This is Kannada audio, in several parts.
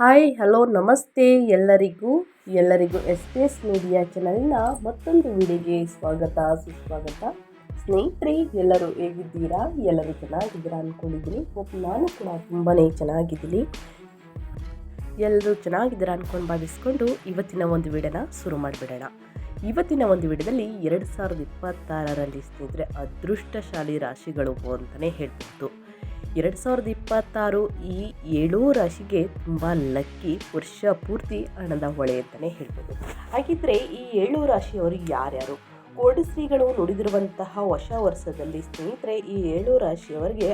ಹಾಯ್, ಹಲೋ, ನಮಸ್ತೆ ಎಲ್ಲರಿಗೂ. ಎಲ್ಲರಿಗೂ ಎಸ್ ಪಿ ಎಸ್ ಮೀಡಿಯಾ ಚಾನಲ್ನ ಮತ್ತೊಂದು ವಿಡಿಯೋಗೆ ಸ್ವಾಗತ, ಸುಸ್ವಾಗತ. ಸ್ನೇಹಿತರೆ, ಎಲ್ಲರೂ ಹೇಗಿದ್ದೀರಾ? ಎಲ್ಲರೂ ಚೆನ್ನಾಗಿದ್ದೀರಾ ಅಂದ್ಕೊಂಡಿದ್ದೀನಿ ನಾನು ಕೂಡ ತುಂಬಾ ಚೆನ್ನಾಗಿದ್ದೀನಿ. ಎಲ್ಲರೂ ಚೆನ್ನಾಗಿದ್ದೀರಾ ಅಂದ್ಕೊಂಡು ಭಾವಿಸ್ಕೊಂಡು ಇವತ್ತಿನ ಒಂದು ವಿಡಿಯೋನ ಶುರು ಮಾಡಿಬಿಡೋಣ. ಇವತ್ತಿನ ಒಂದು ವಿಡಿಯೋದಲ್ಲಿ ಎರಡು ಸಾವಿರದ ಇಪ್ಪತ್ತಾರರಲ್ಲಿ ಸ್ನೇಹಿತರೆ, ಅದೃಷ್ಟಶಾಲಿ ರಾಶಿಗಳು ಅಂತಲೇ ಹೇಳ್ಬೋದು. ಎರಡು ಸಾವಿರದ ಇಪ್ಪತ್ತಾರು ಈ ಏಳೂ ರಾಶಿಗೆ ತುಂಬ ಲಕ್ಕಿ ವರ್ಷ ಪೂರ್ತಿ ಹಣದ ಹೊಳೆ ಅಂತಲೇ ಹೇಳ್ಬೋದು. ಹಾಗಿದ್ರೆ ಈ ಏಳು ರಾಶಿಯವರು ಯಾರ್ಯಾರು? ಕೋಡಿಶ್ರೀಗಳು ನುಡಿದಿರುವಂತಹ ಹೊಸ ವರ್ಷದಲ್ಲಿ ಸ್ನೇಹಿತರೆ, ಈ ಏಳು ರಾಶಿಯವರಿಗೆ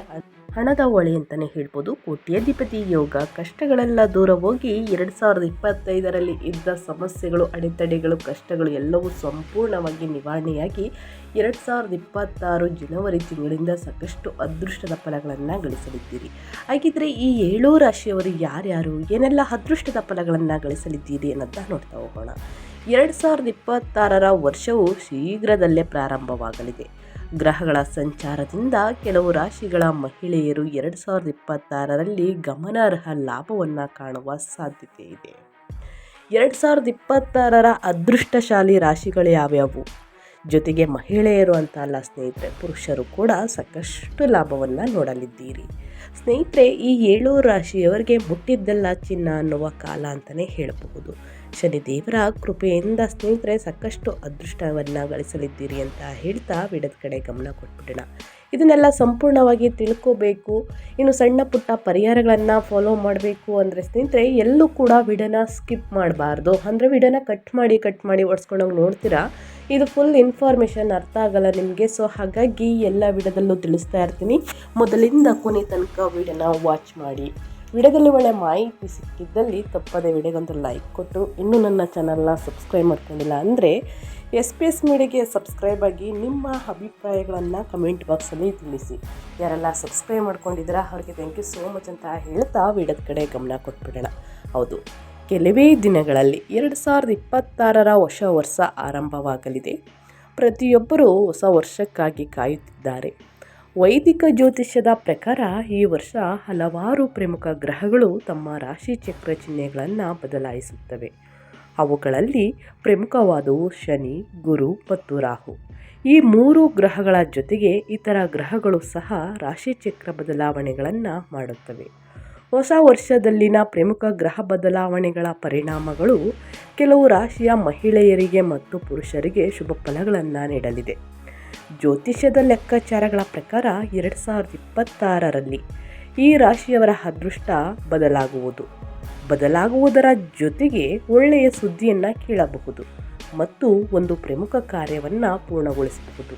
ಹಣದ ಹೊಳೆ ಅಂತಲೇ ಹೇಳ್ಬೋದು. ಕೋಟ್ಯಾಧಿಪತಿ ಯೋಗ ಕಷ್ಟಗಳೆಲ್ಲ ದೂರ ಹೋಗಿ ಎರಡು ಸಾವಿರದ ಇಪ್ಪತ್ತೈದರಲ್ಲಿ ಇದ್ದ ಸಮಸ್ಯೆಗಳು, ಅಡೆತಡೆಗಳು, ಕಷ್ಟಗಳು ಎಲ್ಲವೂ ಸಂಪೂರ್ಣವಾಗಿ ನಿವಾರಣೆಯಾಗಿ ಎರಡು ಸಾವಿರದ ಇಪ್ಪತ್ತಾರು ಜನವರಿ ತಿಂಗಳಿಂದ ಸಾಕಷ್ಟು ಅದೃಷ್ಟದ ಫಲಗಳನ್ನು ಗಳಿಸಲಿದ್ದೀರಿ. ಹಾಗಿದ್ರೆ ಈ ಏಳು ರಾಶಿಯವರು ಯಾರ್ಯಾರು, ಏನೆಲ್ಲ ಅದೃಷ್ಟದ ಫಲಗಳನ್ನು ಗಳಿಸಲಿದ್ದೀರಿ ಅನ್ನೋದನ್ನ ನೋಡ್ತಾ ಹೋಗೋಣ. ಎರಡು ಸಾವಿರದ ಇಪ್ಪತ್ತಾರರ ವರ್ಷವು ಶೀಘ್ರದಲ್ಲೇ ಪ್ರಾರಂಭವಾಗಲಿದೆ. ಗ್ರಹಗಳ ಸಂಚಾರದಿಂದ ಕೆಲವು ರಾಶಿಗಳ ಮಹಿಳೆಯರು ಎರಡು ಸಾವಿರದ ಇಪ್ಪತ್ತಾರರಲ್ಲಿ ಗಮನಾರ್ಹ ಲಾಭವನ್ನು ಕಾಣುವ ಸಾಧ್ಯತೆ ಇದೆ. ಎರಡು ಸಾವಿರದ ಇಪ್ಪತ್ತಾರರ ಅದೃಷ್ಟಶಾಲಿ ರಾಶಿಗಳು ಯಾವ್ಯಾವು? ಜೊತೆಗೆ ಮಹಿಳೆಯರು ಅಂತ ಅಲ್ಲ, ಸ್ನೇಹಿತರೆ, ಪುರುಷರು ಕೂಡ ಸಾಕಷ್ಟು ಲಾಭವನ್ನು ನೋಡಲಿದ್ದೀರಿ. ಸ್ನೇಹಿತರೆ, ಈ ಏಳು ರಾಶಿಯವರಿಗೆ ಮುಟ್ಟಿದ್ದೆಲ್ಲ ಚಿನ್ನ ಅನ್ನುವ ಕಾಲ ಅಂತಲೇ ಹೇಳಬಹುದು. ಶನಿದೇವರ ಕೃಪೆಯಿಂದ ಸ್ನೇಹಿತರೆ, ಸಾಕಷ್ಟು ಅದೃಷ್ಟವನ್ನು ಗಳಿಸಲಿದ್ದೀರಿ ಅಂತ ಹೇಳ್ತಾ ವಿಡದ ಕಡೆ ಗಮನ ಕೊಟ್ಬಿಡೋಣ. ಇದನ್ನೆಲ್ಲ ಸಂಪೂರ್ಣವಾಗಿ ತಿಳ್ಕೋಬೇಕು. ಇನ್ನು ಸಣ್ಣ ಪುಟ್ಟ ಪರಿಹಾರಗಳನ್ನು ಫಾಲೋ ಮಾಡಬೇಕು ಅಂದರೆ ಸ್ನೇಹಿತರೆ, ಎಲ್ಲೂ ಕೂಡ ವಿಡನ ಸ್ಕಿಪ್ ಮಾಡಬಾರ್ದು. ಅಂದರೆ ವಿಡನ ಕಟ್ ಮಾಡಿ ಕಟ್ ಮಾಡಿ ಓಡಿಸ್ಕೊಂಡೋಗಿ ನೋಡ್ತೀರಾ? ಇದು ಫುಲ್ ಇನ್ಫಾರ್ಮೇಷನ್ ಅರ್ಥ ಆಗಲ್ಲ ನಿಮಗೆ. ಸೊ ಹಾಗಾಗಿ ಎಲ್ಲ ವಿಡದಲ್ಲೂ ತಿಳಿಸ್ತಾ ಇರ್ತೀನಿ. ಮೊದಲಿಂದ ಕೊನೆ ತನಕ ವಿಡನ ವಾಚ್ ಮಾಡಿ. ವಿಡಿಯೋದಲ್ಲಿ ಒಳ್ಳೆ ಮಾಹಿತಿ ಸಿಕ್ಕಿದ್ದಲ್ಲಿ ತಪ್ಪದೆ ವಿಡಿಯೋಗೊಂದು ಲೈಕ್ ಕೊಟ್ಟು, ಇನ್ನೂ ನನ್ನ ಚಾನಲ್ನ ಸಬ್ಸ್ಕ್ರೈಬ್ ಮಾಡ್ಕೊಂಡಿಲ್ಲ ಅಂದರೆ ಎಸ್ ಪಿ ಎಸ್ ಮೀಡಿಯಾಗೆ ಸಬ್ಸ್ಕ್ರೈಬ್ ಆಗಿ ನಿಮ್ಮ ಅಭಿಪ್ರಾಯಗಳನ್ನು ಕಮೆಂಟ್ ಬಾಕ್ಸಲ್ಲಿ ತಿಳಿಸಿ. ಯಾರೆಲ್ಲ ಸಬ್ಸ್ಕ್ರೈಬ್ ಮಾಡ್ಕೊಂಡಿದ್ದೀರಾ, ಅವ್ರಿಗೆ ಥ್ಯಾಂಕ್ ಯು ಸೋ ಮಚ್ ಅಂತ ಹೇಳ್ತಾ ವಿಡಿಯೋದ ಕಡೆ ಗಮನ ಕೊಟ್ಬಿಡೋಣ. ಹೌದು, ಕೆಲವೇ ದಿನಗಳಲ್ಲಿ ಎರಡು ಸಾವಿರದ ಇಪ್ಪತ್ತಾರರ ಹೊಸ ವರ್ಷ ಆರಂಭವಾಗಲಿದೆ. ಪ್ರತಿಯೊಬ್ಬರೂ ಹೊಸ ವರ್ಷಕ್ಕಾಗಿ ಕಾಯುತ್ತಿದ್ದಾರೆ. ವೈದಿಕ ಜ್ಯೋತಿಷ್ಯದ ಪ್ರಕಾರ ಈ ವರ್ಷ ಹಲವಾರು ಪ್ರಮುಖ ಗ್ರಹಗಳು ತಮ್ಮ ರಾಶಿ ಚಕ್ರ ಚಿಹ್ನೆಗಳನ್ನು ಬದಲಾಯಿಸುತ್ತವೆ. ಅವುಗಳಲ್ಲಿ ಪ್ರಮುಖವಾದವು ಶನಿ, ಗುರು ಮತ್ತು ರಾಹು. ಈ ಮೂರು ಗ್ರಹಗಳ ಜೊತೆಗೆ ಇತರ ಗ್ರಹಗಳು ಸಹ ರಾಶಿಚಕ್ರ ಬದಲಾವಣೆಗಳನ್ನು ಮಾಡುತ್ತವೆ. ಹೊಸ ವರ್ಷದಲ್ಲಿನ ಪ್ರಮುಖ ಗ್ರಹ ಬದಲಾವಣೆಗಳ ಪರಿಣಾಮಗಳು ಕೆಲವು ರಾಶಿಯ ಮಹಿಳೆಯರಿಗೆ ಮತ್ತು ಪುರುಷರಿಗೆ ಶುಭ ಫಲಗಳನ್ನು ನೀಡಲಿದೆ. ಜ್ಯೋತಿಷ್ಯದ ಲೆಕ್ಕಾಚಾರಗಳ ಪ್ರಕಾರ ಎರಡು ಸಾವಿರದ ಇಪ್ಪತ್ತಾರರಲ್ಲಿ ಈ ರಾಶಿಯವರ ಅದೃಷ್ಟ ಬದಲಾಗುವುದು. ಬದಲಾಗುವುದರ ಜೊತೆಗೆ ಒಳ್ಳೆಯ ಸುದ್ದಿಯನ್ನು ಕೇಳಬಹುದು ಮತ್ತು ಒಂದು ಪ್ರಮುಖ ಕಾರ್ಯವನ್ನು ಪೂರ್ಣಗೊಳಿಸಬಹುದು.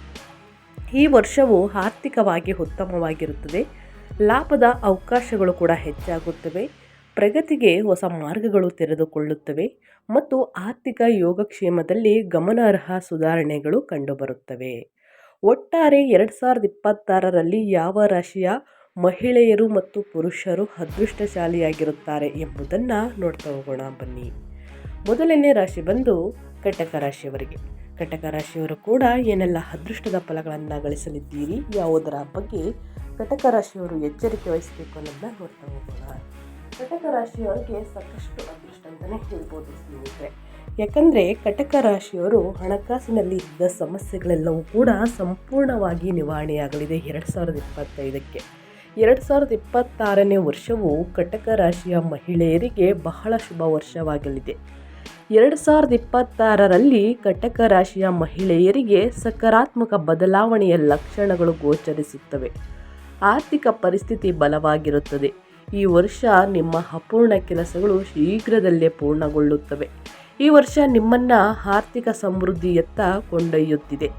ಈ ವರ್ಷವು ಆರ್ಥಿಕವಾಗಿ ಉತ್ತಮವಾಗಿರುತ್ತದೆ, ಲಾಭದ ಅವಕಾಶಗಳು ಕೂಡ ಹೆಚ್ಚಾಗುತ್ತವೆ, ಪ್ರಗತಿಗೆ ಹೊಸ ಮಾರ್ಗಗಳು ತೆರೆದುಕೊಳ್ಳುತ್ತವೆ ಮತ್ತು ಆರ್ಥಿಕ ಯೋಗಕ್ಷೇಮದಲ್ಲಿ ಗಮನಾರ್ಹ ಸುಧಾರಣೆಗಳು ಕಂಡುಬರುತ್ತವೆ. ಒಟ್ಟಾರೆ ಎರಡು ಸಾವಿರದ ಇಪ್ಪತ್ತಾರರಲ್ಲಿ ಯಾವ ರಾಶಿಯ ಮಹಿಳೆಯರು ಮತ್ತು ಪುರುಷರು ಅದೃಷ್ಟಶಾಲಿಯಾಗಿರುತ್ತಾರೆ ಎಂಬುದನ್ನು ನೋಡ್ತಾ ಹೋಗೋಣ, ಬನ್ನಿ. ಮೊದಲನೇ ರಾಶಿ ಬಂದು ಕಟಕ ರಾಶಿಯವರಿಗೆ. ಕಟಕ ರಾಶಿಯವರು ಕೂಡ ಏನೆಲ್ಲ ಅದೃಷ್ಟದ ಫಲಗಳನ್ನು ಗಳಿಸಲಿದ್ದೀರಿ, ಯಾವುದರ ಬಗ್ಗೆ ಕಟಕ ರಾಶಿಯವರು ಎಚ್ಚರಿಕೆ ವಹಿಸಬೇಕು ಅನ್ನೋದನ್ನ ನೋಡ್ತಾ ಹೋಗೋಣ. ಕಟಕ ರಾಶಿಯವರಿಗೆ ಸಾಕಷ್ಟು ಅದೃಷ್ಟ ಅಂತಲೇ ಹೇಳ್ಬೋದು ಸ್ನೇಹಿತರೆ. ಯಾಕಂದರೆ ಕಟಕ ರಾಶಿಯವರು ಹಣಕಾಸಿನಲ್ಲಿ ಇದ್ದ ಸಮಸ್ಯೆಗಳೆಲ್ಲವೂ ಕೂಡ ಸಂಪೂರ್ಣವಾಗಿ ನಿವಾರಣೆಯಾಗಲಿದೆ ಎರಡು ಸಾವಿರದ ಇಪ್ಪತ್ತೈದಕ್ಕೆ. ಎರಡು ಸಾವಿರದ ಇಪ್ಪತ್ತಾರನೇ ವರ್ಷವು ಕಟಕ ರಾಶಿಯ ಮಹಿಳೆಯರಿಗೆ ಬಹಳ ಶುಭ ವರ್ಷವಾಗಲಿದೆ. ಎರಡು ಸಾವಿರದ ಇಪ್ಪತ್ತಾರರಲ್ಲಿ ಕಟಕ ರಾಶಿಯ ಮಹಿಳೆಯರಿಗೆ ಸಕಾರಾತ್ಮಕ ಬದಲಾವಣೆಯ ಲಕ್ಷಣಗಳು ಗೋಚರಿಸುತ್ತವೆ. ಆರ್ಥಿಕ ಪರಿಸ್ಥಿತಿ ಬಲವಾಗಿರುತ್ತದೆ. ಈ ವರ್ಷ ನಿಮ್ಮ ಅಪೂರ್ಣ ಕೆಲಸಗಳು ಶೀಘ್ರದಲ್ಲೇ ಪೂರ್ಣಗೊಳ್ಳುತ್ತವೆ. ಈ ವರ್ಷ ನಿಮ್ಮನ್ನು ಆರ್ಥಿಕ ಸಮೃದ್ಧಿಯತ್ತ ಕೊಂಡೊಯ್ಯುತ್ತಿದೆ.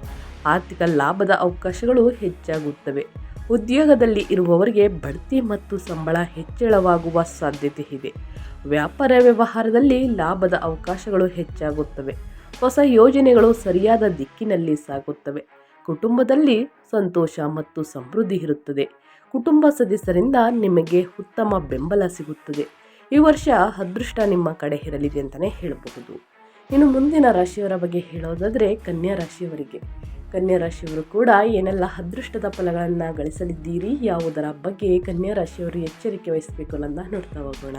ಆರ್ಥಿಕ ಲಾಭದ ಅವಕಾಶಗಳು ಹೆಚ್ಚಾಗುತ್ತವೆ. ಉದ್ಯೋಗದಲ್ಲಿ ಇರುವವರಿಗೆ ಬಡ್ತಿ ಮತ್ತು ಸಂಬಳ ಹೆಚ್ಚಳವಾಗುವ ಸಾಧ್ಯತೆ ಇದೆ ವ್ಯಾಪಾರ ವ್ಯವಹಾರದಲ್ಲಿ ಲಾಭದ ಅವಕಾಶಗಳು ಹೆಚ್ಚಾಗುತ್ತವೆ. ಹೊಸ ಯೋಜನೆಗಳು ಸರಿಯಾದ ದಿಕ್ಕಿನಲ್ಲಿ ಸಾಗುತ್ತವೆ. ಕುಟುಂಬದಲ್ಲಿ ಸಂತೋಷ ಮತ್ತು ಸಮೃದ್ಧಿ ಇರುತ್ತದೆ. ಕುಟುಂಬ ಸದಸ್ಯರಿಂದ ನಿಮಗೆ ಉತ್ತಮ ಬೆಂಬಲ ಸಿಗುತ್ತದೆ. ಈ ವರ್ಷ ಅದೃಷ್ಟ ನಿಮ್ಮ ಕಡೆ ಇರಲಿದೆ ಅಂತಲೇ ಹೇಳಬಹುದು. ಇನ್ನು ಮುಂದಿನ ರಾಶಿಯವರ ಬಗ್ಗೆ ಹೇಳೋದಾದರೆ ಕನ್ಯಾ ರಾಶಿಯವರಿಗೆ. ಕನ್ಯಾ ರಾಶಿಯವರು ಕೂಡ ಏನೆಲ್ಲ ಅದೃಷ್ಟದ ಫಲಗಳನ್ನು ಗಳಿಸಲಿದ್ದೀರಿ, ಯಾವುದರ ಬಗ್ಗೆ ಕನ್ಯಾ ರಾಶಿಯವರು ಎಚ್ಚರಿಕೆ ವಹಿಸಬೇಕು ಅನ್ನೋದನ್ನ ನೋಡ್ತಾ ಹೋಗೋಣ.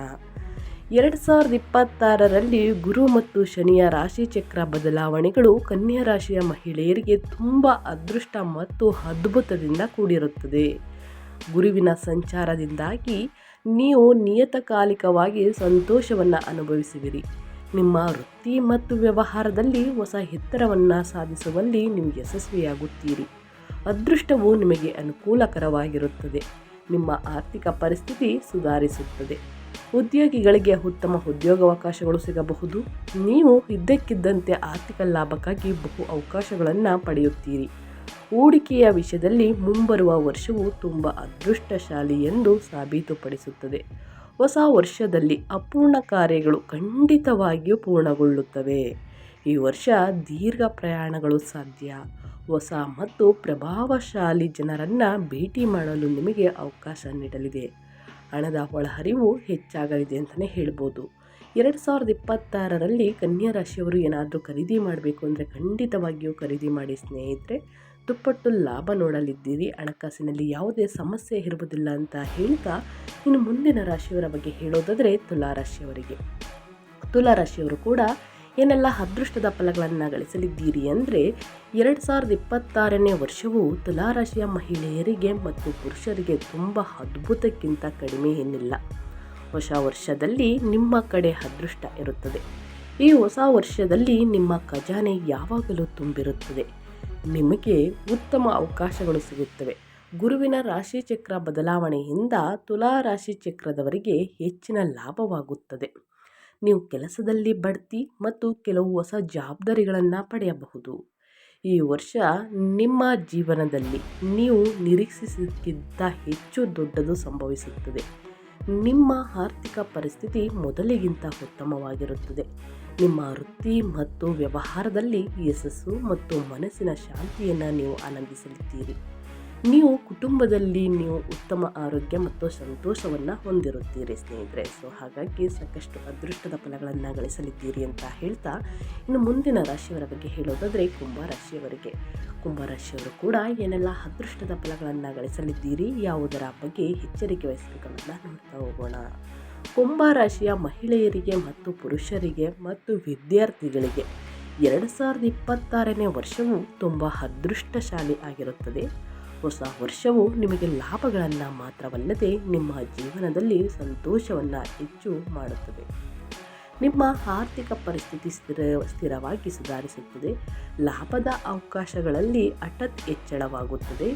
ಎರಡು ಸಾವಿರದ ಇಪ್ಪತ್ತಾರರಲ್ಲಿ ಗುರು ಮತ್ತು ಶನಿಯ ರಾಶಿ ಚಕ್ರ ಬದಲಾವಣೆಗಳು ಕನ್ಯಾ ರಾಶಿಯ ಮಹಿಳೆಯರಿಗೆ ತುಂಬ ಅದೃಷ್ಟ ಮತ್ತು ಅದ್ಭುತದಿಂದ ಕೂಡಿರುತ್ತದೆ. ಗುರುವಿನ ಸಂಚಾರದಿಂದಾಗಿ ನೀವು ನಿಯತಕಾಲಿಕವಾಗಿ ಸಂತೋಷವನ್ನು ಅನುಭವಿಸುವಿರಿ. ನಿಮ್ಮ ವೃತ್ತಿ ಮತ್ತು ವ್ಯವಹಾರದಲ್ಲಿ ಹೊಸ ಎತ್ತರವನ್ನು ಸಾಧಿಸುವಲ್ಲಿ ನೀವು ಯಶಸ್ವಿಯಾಗುತ್ತೀರಿ. ಅದೃಷ್ಟವು ನಿಮಗೆ ಅನುಕೂಲಕರವಾಗಿರುತ್ತದೆ. ನಿಮ್ಮ ಆರ್ಥಿಕ ಪರಿಸ್ಥಿತಿ ಸುಧಾರಿಸುತ್ತದೆ. ಉದ್ಯೋಗಿಗಳಿಗೆ ಉತ್ತಮ ಉದ್ಯೋಗಾವಕಾಶಗಳು ಸಿಗಬಹುದು. ನೀವು ಇದ್ದಕ್ಕಿದ್ದಂತೆ ಆರ್ಥಿಕ ಲಾಭಕ್ಕಾಗಿ ಬಹು ಅವಕಾಶಗಳನ್ನು ಪಡೆಯುತ್ತೀರಿ. ಹೂಡಿಕೆಯ ವಿಷಯದಲ್ಲಿ ಮುಂಬರುವ ವರ್ಷವು ತುಂಬ ಅದೃಷ್ಟಶಾಲಿ ಎಂದು ಸಾಬೀತುಪಡಿಸುತ್ತದೆ. ಹೊಸ ವರ್ಷದಲ್ಲಿ ಅಪೂರ್ಣ ಕಾರ್ಯಗಳು ಖಂಡಿತವಾಗಿಯೂ ಪೂರ್ಣಗೊಳ್ಳುತ್ತವೆ. ಈ ವರ್ಷ ದೀರ್ಘ ಪ್ರಯಾಣಗಳು ಸಾಧ್ಯ. ಹೊಸ ಮತ್ತು ಪ್ರಭಾವಶಾಲಿ ಜನರನ್ನು ಭೇಟಿ ಮಾಡಲು ನಿಮಗೆ ಅವಕಾಶ ನೀಡಲಿದೆ. ಹಣದ ಒಳಹರಿವು ಹೆಚ್ಚಾಗಲಿದೆ ಅಂತಲೇ ಹೇಳ್ಬೋದು. ಎರಡು ಸಾವಿರದ ಇಪ್ಪತ್ತಾರರಲ್ಲಿ ಕನ್ಯಾ ರಾಶಿಯವರು ಏನಾದರೂ ಖರೀದಿ ಮಾಡಬೇಕು ಅಂದರೆ ಖಂಡಿತವಾಗಿಯೂ ಖರೀದಿ ಮಾಡಿ ಸ್ನೇಹಿತರೆ ದುಪ್ಪಟ್ಟು ಲಾಭ ನೋಡಲಿದ್ದೀರಿ. ಹಣಕಾಸಿನಲ್ಲಿ ಯಾವುದೇ ಸಮಸ್ಯೆ ಇರುವುದಿಲ್ಲ ಅಂತ ಹೇಳ್ತಾ ಇನ್ನು ಮುಂದಿನ ರಾಶಿಯವರ ಬಗ್ಗೆ ಹೇಳೋದಾದರೆ ತುಲಾರಾಶಿಯವರಿಗೆ ರಾಶಿಯವರಿಗೆ. ತುಲಾ ರಾಶಿಯವರು ಕೂಡ ಏನೆಲ್ಲ ಅದೃಷ್ಟದ ಫಲಗಳನ್ನು ಗಳಿಸಲಿದ್ದೀರಿ ಅಂದರೆ ಎರಡು ಸಾವಿರದ ಇಪ್ಪತ್ತಾರನೇ ವರ್ಷವು ತುಲಾರಾಶಿಯ ಮಹಿಳೆಯರಿಗೆ ಮತ್ತು ಪುರುಷರಿಗೆ ತುಂಬ ಅದ್ಭುತಕ್ಕಿಂತ ಕಡಿಮೆ ಏನಿಲ್ಲ. ಹೊಸ ವರ್ಷದಲ್ಲಿ ನಿಮ್ಮ ಕಡೆ ಅದೃಷ್ಟ ಇರುತ್ತದೆ. ಈ ಹೊಸ ವರ್ಷದಲ್ಲಿ ನಿಮ್ಮ ಖಜಾನೆ ಯಾವಾಗಲೂ ತುಂಬಿರುತ್ತದೆ. ನಿಮಗೆ ಉತ್ತಮ ಅವಕಾಶಗಳು ಸಿಗುತ್ತವೆ. ಗುರುವಿನ ರಾಶಿ ಚಕ್ರ ಬದಲಾವಣೆಯಿಂದ ತುಲಾ ರಾಶಿ ಚಕ್ರದವರಿಗೆ ಹೆಚ್ಚಿನ ಲಾಭವಾಗುತ್ತದೆ. ನೀವು ಕೆಲಸದಲ್ಲಿ ಬಡ್ತಿ ಮತ್ತು ಕೆಲವು ಹೊಸ ಜವಾಬ್ದಾರಿಗಳನ್ನು ಪಡೆಯಬಹುದು. ಈ ವರ್ಷ ನಿಮ್ಮ ಜೀವನದಲ್ಲಿ ನೀವು ನಿರೀಕ್ಷಿಸಿದ್ದಕ್ಕಿಂತ ಹೆಚ್ಚು ದೊಡ್ಡದು ಸಂಭವಿಸುತ್ತದೆ. ನಿಮ್ಮ ಆರ್ಥಿಕ ಪರಿಸ್ಥಿತಿ ಮೊದಲಿಗಿಂತ ಉತ್ತಮವಾಗಿರುತ್ತದೆ. ನಿಮ್ಮ ವೃತ್ತಿ ಮತ್ತು ವ್ಯವಹಾರದಲ್ಲಿ ಯಶಸ್ಸು ಮತ್ತು ಮನಸ್ಸಿನ ಶಾಂತಿಯನ್ನು ನೀವು ಆನಂದಿಸಲಿದ್ದೀರಿ. ನೀವು ಕುಟುಂಬದಲ್ಲಿ ನೀವು ಉತ್ತಮ ಆರೋಗ್ಯ ಮತ್ತು ಸಂತೋಷವನ್ನು ಹೊಂದಿರುತ್ತೀರಿ ಸ್ನೇಹಿತರೆ. ಸೊ ಹಾಗಾಗಿ ಸಾಕಷ್ಟು ಅದೃಷ್ಟದ ಫಲಗಳನ್ನು ಗಳಿಸಲಿದ್ದೀರಿ ಅಂತ ಹೇಳ್ತಾ ಇನ್ನು ಮುಂದಿನ ರಾಶಿಯವರ ಬಗ್ಗೆ ಹೇಳೋದಾದರೆ ಕುಂಭರಾಶಿಯವರಿಗೆ ಕುಂಭರಾಶಿಯವರು ಕೂಡ ಏನೆಲ್ಲ ಅದೃಷ್ಟದ ಫಲಗಳನ್ನು ಗಳಿಸಲಿದ್ದೀರಿ, ಯಾವುದರ ಬಗ್ಗೆ ಎಚ್ಚರಿಕೆ ವಹಿಸಬೇಕನ್ನ ನೋಡ್ತಾ ಹೋಗೋಣ. ಕುಂಭರಾಶಿಯ ಮಹಿಳೆಯರಿಗೆ ಮತ್ತು ಪುರುಷರಿಗೆ ಮತ್ತು ವಿದ್ಯಾರ್ಥಿಗಳಿಗೆ ಎರಡು ಸಾವಿರದ ಇಪ್ಪತ್ತಾರನೇ ವರ್ಷವು ತುಂಬ ಅದೃಷ್ಟಶಾಲಿ ಆಗಿರುತ್ತದೆ. ಹೊಸ ವರ್ಷವು ನಿಮಗೆ ಲಾಭಗಳನ್ನು ಮಾತ್ರವಲ್ಲದೆ ನಿಮ್ಮ ಜೀವನದಲ್ಲಿ ಸಂತೋಷವನ್ನು ಹೆಚ್ಚು ಮಾಡುತ್ತದೆ. ನಿಮ್ಮ ಆರ್ಥಿಕ ಪರಿಸ್ಥಿತಿ ಸ್ಥಿರ, ಸ್ಥಿರವಾಗಿ ಸುಧಾರಿಸುತ್ತದೆ. ಲಾಭದ ಅವಕಾಶಗಳಲ್ಲಿ ಹಠಾತ್ ಹೆಚ್ಚಳವಾಗುತ್ತದೆ.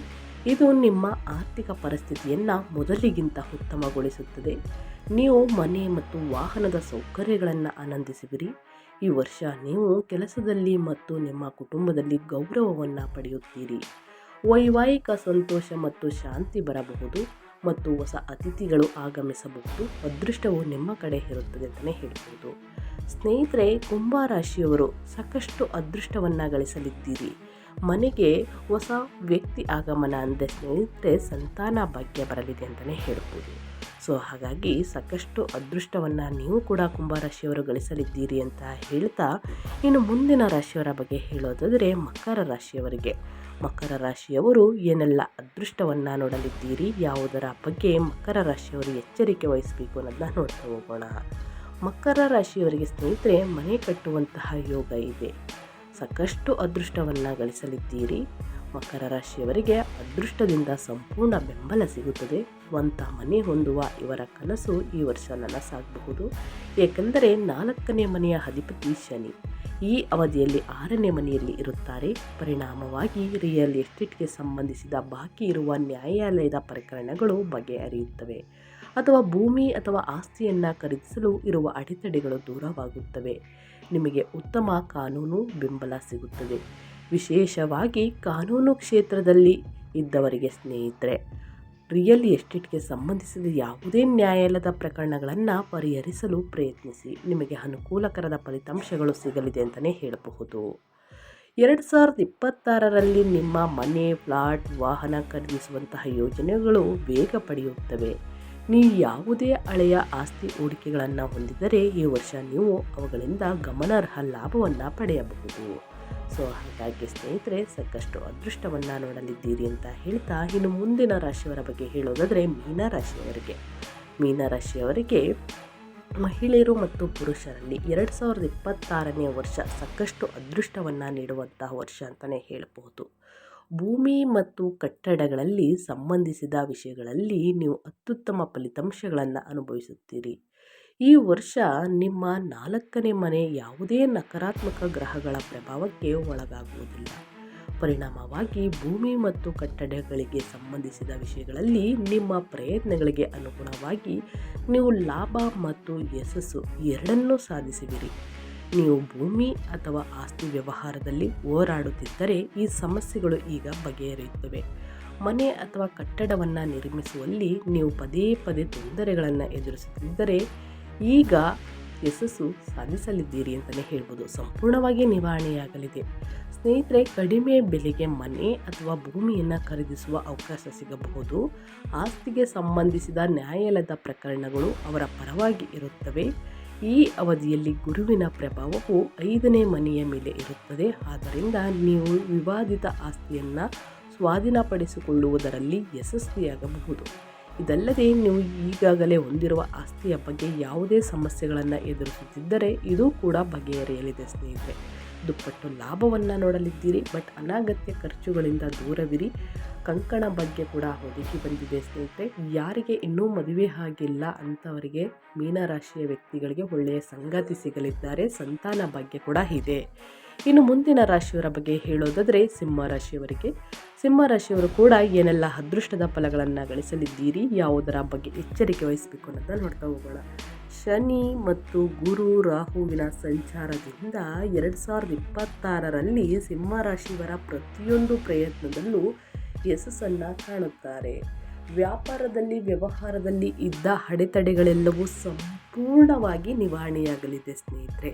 ಇದು ನಿಮ್ಮ ಆರ್ಥಿಕ ಪರಿಸ್ಥಿತಿಯನ್ನು ಮೊದಲಿಗಿಂತ ಉತ್ತಮಗೊಳಿಸುತ್ತದೆ. ನೀವು ಮನೆ ಮತ್ತು ವಾಹನದ ಸೌಕರ್ಯಗಳನ್ನು ಆನಂದಿಸುವಿರಿ. ಈ ವರ್ಷ ನೀವು ಕೆಲಸದಲ್ಲಿ ಮತ್ತು ನಿಮ್ಮ ಕುಟುಂಬದಲ್ಲಿ ಗೌರವವನ್ನು ಪಡೆಯುತ್ತೀರಿ. ವೈವಾಹಿಕ ಸಂತೋಷ ಮತ್ತು ಶಾಂತಿ ಬರಬಹುದು ಮತ್ತು ಹೊಸ ಅತಿಥಿಗಳು ಆಗಮಿಸಬಹುದು. ಅದೃಷ್ಟವು ನಿಮ್ಮ ಕಡೆ ಇರುತ್ತದೆ ಅಂತಲೇ ಹೇಳ್ಬೋದು. ಸ್ನೇಹಿತರೆ ಕುಂಭ ರಾಶಿಯವರು ಸಾಕಷ್ಟು ಅದೃಷ್ಟವನ್ನು ಗಳಿಸಲಿದ್ದೀರಿ. ಮನೆಗೆ ಹೊಸ ವ್ಯಕ್ತಿ ಆಗಮನ ಅಂದರೆ ಸ್ನೇಹಿತರೆ ಸಂತಾನ ಭಾಗ್ಯ ಬರಲಿದೆ ಅಂತಲೇ ಹೇಳ್ಬೋದು. ಸೊ, ಹಾಗಾಗಿ ಸಾಕಷ್ಟು ಅದೃಷ್ಟವನ್ನು ನೀವು ಕೂಡ ಕುಂಭರಾಶಿಯವರು ಗಳಿಸಲಿದ್ದೀರಿ ಅಂತ ಹೇಳ್ತಾ ಇನ್ನು ಮುಂದಿನ ರಾಶಿಯವರ ಬಗ್ಗೆ ಹೇಳೋದಾದರೆ ಮಕರ ರಾಶಿಯವರಿಗೆ. ಮಕರ ರಾಶಿಯವರು ಏನೆಲ್ಲ ಅದೃಷ್ಟವನ್ನು ನೋಡಲಿದ್ದೀರಿ? ಯಾವುದರ ಬಗ್ಗೆ ಮಕರ ರಾಶಿಯವರು ಎಚ್ಚರಿಕೆ ವಹಿಸಬೇಕು ಅನ್ನೋದನ್ನ ನೋಡ್ತಾ ಹೋಗೋಣ. ಮಕರ ರಾಶಿಯವರಿಗೆ ಸ್ನೇಹಿತರೆ, ಮನೆ ಕಟ್ಟುವಂತಹ ಯೋಗ ಇದೆ. ಸಾಕಷ್ಟು ಅದೃಷ್ಟವನ್ನು ಗಳಿಸಲಿದ್ದೀರಿ. ಮಕರ ರಾಶಿಯವರಿಗೆ ಅದೃಷ್ಟದಿಂದ ಸಂಪೂರ್ಣ ಬೆಂಬಲ ಸಿಗುತ್ತದೆ. ಸ್ವಂತ ಮನೆ ಹೊಂದುವ ಇವರ ಕನಸು ಈ ವರ್ಷ ನನಸಾಗಬಹುದು ಏಕೆಂದರೆ ನಾಲ್ಕನೇ ಮನೆಯ ಅಧಿಪತಿ ಶನಿ. ಈ ಅವಧಿಯಲ್ಲಿ ಆರನೇ ಮನೆಯಲ್ಲಿ ಇರುತ್ತಾರೆ. ಪರಿಣಾಮವಾಗಿ ರಿಯಲ್ ಎಸ್ಟೇಟ್ಗೆ ಸಂಬಂಧಿಸಿದ ಬಾಕಿ ಇರುವ ನ್ಯಾಯಾಲಯದ ಪ್ರಕರಣಗಳು ಬಗೆಹರಿಯುತ್ತವೆ. ಅಥವಾ ಭೂಮಿ ಅಥವಾ ಆಸ್ತಿಯನ್ನು ಖರೀದಿಸಲು ಇರುವ ಅಡೆತಡೆಗಳು ದೂರವಾಗುತ್ತವೆ. ನಿಮಗೆ ಉತ್ತಮ ಕಾನೂನು ಬೆಂಬಲ ಸಿಗುತ್ತದೆ. ವಿಶೇಷವಾಗಿ ಕಾನೂನು ಕ್ಷೇತ್ರದಲ್ಲಿ ಇದ್ದವರಿಗೆ ಸ್ನೇಹಿತರೆ, ರಿಯಲ್ ಎಸ್ಟೇಟ್ಗೆ ಸಂಬಂಧಿಸಿದ ಯಾವುದೇ ನ್ಯಾಯಾಲಯದ ಪ್ರಕರಣಗಳನ್ನು ಪರಿಹರಿಸಲು ಪ್ರಯತ್ನಿಸಿ. ನಿಮಗೆ ಅನುಕೂಲಕರದ ಫಲಿತಾಂಶಗಳು ಸಿಗಲಿದೆ ಅಂತಲೇ ಹೇಳಬಹುದು. ಎರಡು ಸಾವಿರದ ಇಪ್ಪತ್ತಾರರಲ್ಲಿ ನಿಮ್ಮ ಮನೆ, ಫ್ಲಾಟ್, ವಾಹನ ಖರೀದಿಸುವಂತಹ ಯೋಜನೆಗಳು ವೇಗ ಪಡೆಯುತ್ತವೆ. ನೀವು ಯಾವುದೇ ಹಳೆಯ ಆಸ್ತಿ ಹೂಡಿಕೆಗಳನ್ನು ಹೊಂದಿದರೆ ಈ ವರ್ಷ ನೀವು ಅವುಗಳಿಂದ ಗಮನಾರ್ಹ ಲಾಭವನ್ನು ಪಡೆಯಬಹುದು. ಸೊ ಹಾಗಾಗಿ ಸ್ನೇಹಿತರೆ, ಸಾಕಷ್ಟು ಅದೃಷ್ಟವನ್ನು ನೋಡಲಿದ್ದೀರಿ ಅಂತ ಹೇಳ್ತಾ ಇನ್ನು ಮುಂದಿನ ರಾಶಿಯವರ ಬಗ್ಗೆ ಹೇಳೋದಾದರೆ ಮೀನರಾಶಿಯವರಿಗೆ ಮೀನರಾಶಿಯವರಿಗೆ ಮಹಿಳೆಯರು ಮತ್ತು ಪುರುಷರಲ್ಲಿ ಎರಡು ಸಾವಿರದ ಇಪ್ಪತ್ತಾರನೇ ವರ್ಷ ಸಾಕಷ್ಟು ಅದೃಷ್ಟವನ್ನು ನೀಡುವಂತಹ ವರ್ಷ ಅಂತಲೇ ಹೇಳಬಹುದು. ಭೂಮಿ ಮತ್ತು ಕಟ್ಟಡಗಳಲ್ಲಿ ಸಂಬಂಧಿಸಿದ ವಿಷಯಗಳಲ್ಲಿ ನೀವು ಅತ್ಯುತ್ತಮ ಫಲಿತಾಂಶಗಳನ್ನು ಅನುಭವಿಸುತ್ತೀರಿ. ಈ ವರ್ಷ ನಿಮ್ಮ ನಾಲ್ಕನೇ ಮನೆ ಯಾವುದೇ ನಕಾರಾತ್ಮಕ ಗ್ರಹಗಳ ಪ್ರಭಾವಕ್ಕೆ ಒಳಗಾಗುವುದಿಲ್ಲ. ಪರಿಣಾಮವಾಗಿ ಭೂಮಿ ಮತ್ತು ಕಟ್ಟಡಗಳಿಗೆ ಸಂಬಂಧಿಸಿದ ವಿಷಯಗಳಲ್ಲಿ ನಿಮ್ಮ ಪ್ರಯತ್ನಗಳಿಗೆ ಅನುಗುಣವಾಗಿ ನೀವು ಲಾಭ ಮತ್ತು ಯಶಸ್ಸು ಎರಡನ್ನೂ ಸಾಧಿಸುವಿರಿ ನೀವು ಭೂಮಿ ಅಥವಾ ಆಸ್ತಿ ವ್ಯವಹಾರದಲ್ಲಿ ಹೋರಾಡುತ್ತಿದ್ದರೆ ಈ ಸಮಸ್ಯೆಗಳು ಈಗ ಬಗೆಹರಿಯುತ್ತವೆ. ಮನೆ ಅಥವಾ ಕಟ್ಟಡವನ್ನು ನಿರ್ಮಿಸುವಲ್ಲಿ ನೀವು ಪದೇ ಪದೇ ತೊಂದರೆಗಳನ್ನು ಎದುರಿಸುತ್ತಿದ್ದರೆ ಈಗ ಯಶಸ್ಸು ಸಾಧಿಸಲಿದ್ದೀರಿ ಅಂತಲೇ ಹೇಳ್ಬೋದು. ಸಂಪೂರ್ಣವಾಗಿ ನಿವಾರಣೆಯಾಗಲಿದೆ. ಸ್ನೇಹಿತರೆ, ಕಡಿಮೆ ಬೆಲೆಗೆ ಮನೆ ಅಥವಾ ಭೂಮಿಯನ್ನು ಖರೀದಿಸುವ ಅವಕಾಶ ಸಿಗಬಹುದು. ಆಸ್ತಿಗೆ ಸಂಬಂಧಿಸಿದ ನ್ಯಾಯಾಲಯದ ಪ್ರಕರಣಗಳು ಅವರ ಪರವಾಗಿ ಇರುತ್ತವೆ. ಈ ಅವಧಿಯಲ್ಲಿ ಗುರುವಿನ ಪ್ರಭಾವವು ಐದನೇ ಮನೆಯ ಮೇಲೆ ಇರುತ್ತದೆ. ಆದ್ದರಿಂದ ನೀವು ವಿವಾದಿತ ಆಸ್ತಿಯನ್ನು ಸ್ವಾಧೀನಪಡಿಸಿಕೊಳ್ಳುವುದರಲ್ಲಿ ಯಶಸ್ವಿಯಾಗಬಹುದು. ಇದಲ್ಲದೆ ನೀವು ಈಗಾಗಲೇ ಹೊಂದಿರುವ ಆಸ್ತಿಯ ಬಗ್ಗೆ ಯಾವುದೇ ಸಮಸ್ಯೆಗಳನ್ನು ಎದುರಿಸುತ್ತಿದ್ದರೆ ಇದು ಕೂಡ ಬಗೆಹರಿಯಲಿದೆ ಸ್ನೇಹಿತರೆ. ದುಪ್ಪಟ್ಟು ಲಾಭವನ್ನು ನೋಡಲಿದ್ದೀರಿ ಬಟ್ ಅನಾಗತ್ಯ ಖರ್ಚುಗಳಿಂದ ದೂರವಿರಿ. ಕಂಕಣ ಬಗ್ಗೆ ಕೂಡ ಒದಗಿ ಬಂದಿದೆ ಸ್ನೇಹಿತರೆ. ಯಾರಿಗೆ ಇನ್ನೂ ಮದುವೆ ಆಗಿಲ್ಲ ಅಂಥವರಿಗೆ ಮೀನರಾಶಿಯ ವ್ಯಕ್ತಿಗಳಿಗೆ ಒಳ್ಳೆಯ ಸಂಗಾತಿ ಸಿಗಲಿದ್ದಾರೆ, ಸಂತಾನ ಭಾಗ್ಯ ಕೂಡ ಇದೆ. ಇನ್ನು ಮುಂದಿನ ರಾಶಿಯವರ ಬಗ್ಗೆ ಹೇಳೋದಾದರೆ ಸಿಂಹ ರಾಶಿಯವರಿಗೆ. ಸಿಂಹ ರಾಶಿಯವರು ಕೂಡ ಏನೆಲ್ಲ ಅದೃಷ್ಟದ ಫಲಗಳನ್ನು ಗಳಿಸಲಿದ್ದೀರಿ, ಯಾವುದರ ಬಗ್ಗೆ ಎಚ್ಚರಿಕೆ ವಹಿಸಬೇಕು ಅನ್ನೋದನ್ನ ನೋಡ್ತಾ ಹೋಗೋಣ. ಶನಿ ಮತ್ತು ಗುರು ರಾಹುವಿನ ಸಂಚಾರದಿಂದ ಎರಡು ಸಾವಿರದ ಇಪ್ಪತ್ತಾರರಲ್ಲಿ ಸಿಂಹರಾಶಿಯವರ ಪ್ರತಿಯೊಂದು ಪ್ರಯತ್ನದಲ್ಲೂ ಯಶಸ್ಸನ್ನು ಕಾಣುತ್ತಾರೆ. ವ್ಯಾಪಾರದಲ್ಲಿ, ವ್ಯವಹಾರದಲ್ಲಿ ಇದ್ದ ಅಡೆತಡೆಗಳೆಲ್ಲವೂ ಸಂಪೂರ್ಣವಾಗಿ ನಿವಾರಣೆಯಾಗಲಿದೆ ಸ್ನೇಹಿತರೆ.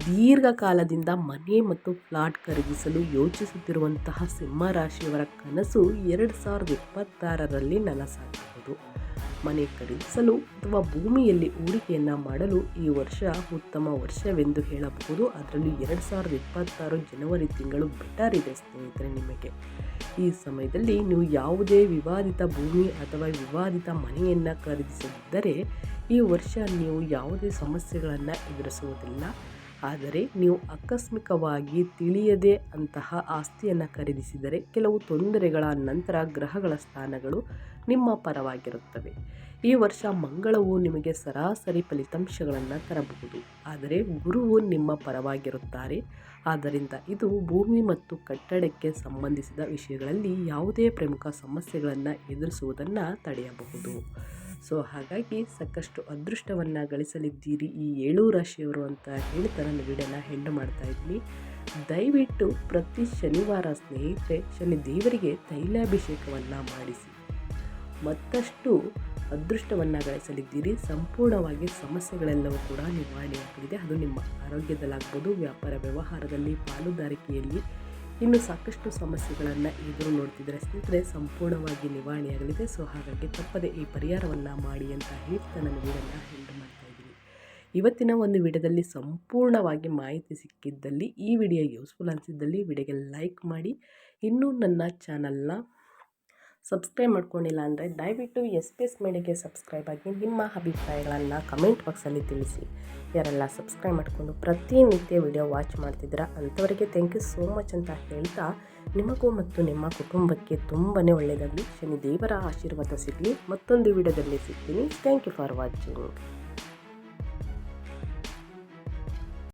ದೀರ್ಘಕಾಲದಿಂದ ಮನೆ ಮತ್ತು ಫ್ಲಾಟ್ ಖರೀದಿಸಲು ಯೋಚಿಸುತ್ತಿರುವಂತಹ ಸಿಂಹರಾಶಿಯವರ ಕನಸು ಎರಡು ಸಾವಿರದ ಇಪ್ಪತ್ತಾರರಲ್ಲಿ ನನಸಾಗಬಹುದು. ಮನೆ ಖರೀದಿಸಲು ಅಥವಾ ಭೂಮಿಯಲ್ಲಿ ಹೂಡಿಕೆಯನ್ನು ಮಾಡಲು ಈ ವರ್ಷ ಉತ್ತಮ ವರ್ಷವೆಂದು ಹೇಳಬಹುದು. ಅದರಲ್ಲಿ ಎರಡು ಸಾವಿರದ ಇಪ್ಪತ್ತಾರು ಜನವರಿ ತಿಂಗಳು ಬೆಟರ್ ಇದೆ ಸ್ನೇಹಿತರೆ ನಿಮಗೆ. ಈ ಸಮಯದಲ್ಲಿ ನೀವು ಯಾವುದೇ ವಿವಾದಿತ ಭೂಮಿ ಅಥವಾ ವಿವಾದಿತ ಮನೆಯನ್ನು ಖರೀದಿಸದಿದ್ದರೆ ಈ ವರ್ಷ ನೀವು ಯಾವುದೇ ಸಮಸ್ಯೆಗಳನ್ನು ಎದುರಿಸುವುದಿಲ್ಲ. ಆದರೆ ನೀವು ಆಕಸ್ಮಿಕವಾಗಿ ತಿಳಿಯದೆ ಅಂತಹ ಆಸ್ತಿಯನ್ನು ಖರೀದಿಸಿದರೆ ಕೆಲವು ತೊಂದರೆಗಳ ನಂತರ ಗ್ರಹಗಳ ಸ್ಥಾನಗಳು ನಿಮ್ಮ ಪರವಾಗಿರುತ್ತವೆ. ಈ ವರ್ಷ ಮಂಗಳವು ನಿಮಗೆ ಸರಾಸರಿ ಫಲಿತಾಂಶಗಳನ್ನು ತರಬಹುದು. ಆದರೆ ಗುರುವು ನಿಮ್ಮ ಪರವಾಗಿರುತ್ತಾರೆ. ಆದ್ದರಿಂದ ಇದು ಭೂಮಿ ಮತ್ತು ಕಟ್ಟಡಕ್ಕೆ ಸಂಬಂಧಿಸಿದ ವಿಷಯಗಳಲ್ಲಿ ಯಾವುದೇ ಪ್ರಮುಖ ಸಮಸ್ಯೆಗಳನ್ನು ಎದುರಿಸುವುದನ್ನು ತಡೆಯಬಹುದು. ಸೊ, ಹಾಗಾಗಿ ಸಾಕಷ್ಟು ಅದೃಷ್ಟವನ್ನು ಗಳಿಸಲಿದ್ದೀರಿ ಈ ಏಳು ರಾಶಿಯವರು ಅಂತ ಹೇಳ್ತಾ ನನ್ನ ವಿಡಿಯೋನ ಹೆಂಡು ಮಾಡ್ತಾ ಇದ್ದೀನಿ. ದಯವಿಟ್ಟು ಪ್ರತಿ ಶನಿವಾರ ಸ್ನೇಹಿತರೆ, ಶನಿ ದೇವರಿಗೆ ತೈಲಾಭಿಷೇಕವನ್ನು ಮಾಡಿಸಿ. ಮತ್ತಷ್ಟು ಅದೃಷ್ಟವನ್ನು ಗಳಿಸಲಿದ್ದೀರಿ. ಸಂಪೂರ್ಣವಾಗಿ ಸಮಸ್ಯೆಗಳೆಲ್ಲವೂ ಕೂಡ ನಿವಾರಣೆಯಾಗಲಿದೆ ಅದು ನಿಮ್ಮ ಆರೋಗ್ಯದಲ್ಲಾಗ್ಬೋದು, ವ್ಯಾಪಾರ ವ್ಯವಹಾರದಲ್ಲಿ, ಪಾಲುದಾರಿಕೆಯಲ್ಲಿ ಇನ್ನು ಸಾಕಷ್ಟು ಸಮಸ್ಯೆಗಳನ್ನು ಎದುರು ನೋಡ್ತಿದ್ದಾರೆ ಸ್ನೇಹಿತರೆ ಸಂಪೂರ್ಣವಾಗಿ ನಿವಾರಣೆಯಾಗಲಿದೆ. ಸೊ, ಹಾಗಾಗಿ ತಪ್ಪದೆ ಈ ಪರಿಹಾರವನ್ನು ಮಾಡಿ ಅಂತ ಹೇಳ್ತಾ ನಾನು ವೀಡನ್ನು ಹೆಂಡ್ ಮಾಡ್ತಾ ಇದ್ದೀನಿ. ಇವತ್ತಿನ ಒಂದು ವಿಡಿಯೋದಲ್ಲಿ ಸಂಪೂರ್ಣವಾಗಿ ಮಾಹಿತಿ ಸಿಕ್ಕಿದ್ದಲ್ಲಿ, ಈ ವಿಡಿಯೋ ಯೂಸ್ಫುಲ್ ಅನಿಸಿದ್ದಲ್ಲಿ, ವಿಡಿಯೋಗೆ ಲೈಕ್ ಮಾಡಿ. ಇನ್ನೂ ನನ್ನ ಚಾನಲ್ನ ಸಬ್ಸ್ಕ್ರೈಬ್ ಮಾಡ್ಕೊಂಡಿಲ್ಲ ಅಂದರೆ ದಯವಿಟ್ಟು ಎಸ್ ಪಿ ಎಸ್ ಮೇಡಿಗೆ ಸಬ್ಸ್ಕ್ರೈಬ್ ಆಗಿ ನಿಮ್ಮ ಅಭಿಪ್ರಾಯಗಳನ್ನು ಕಮೆಂಟ್ ಬಾಕ್ಸಲ್ಲಿ ತಿಳಿಸಿ. ಯಾರೆಲ್ಲ ಸಬ್ಸ್ಕ್ರೈಬ್ ಮಾಡಿಕೊಂಡು ಪ್ರತಿನಿತ್ಯ ವಿಡಿಯೋ ವಾಚ್ ಮಾಡ್ತಿದ್ದೀರಾ ಅಂಥವರಿಗೆ ಥ್ಯಾಂಕ್ ಯು ಸೋ ಮಚ್ ಅಂತ ಹೇಳ್ತಾ ನಿಮಗೂ ಮತ್ತು ನಿಮ್ಮ ಕುಟುಂಬಕ್ಕೆ ತುಂಬಾ ಒಳ್ಳೆಯದಾಗಲಿ. ಶನಿ ದೇವರ ಆಶೀರ್ವಾದ ಸಿಗಲಿ. ಮತ್ತೊಂದು ವಿಡಿಯೋದಲ್ಲಿ ಸಿಗ್ತೀನಿ. Thank you for watching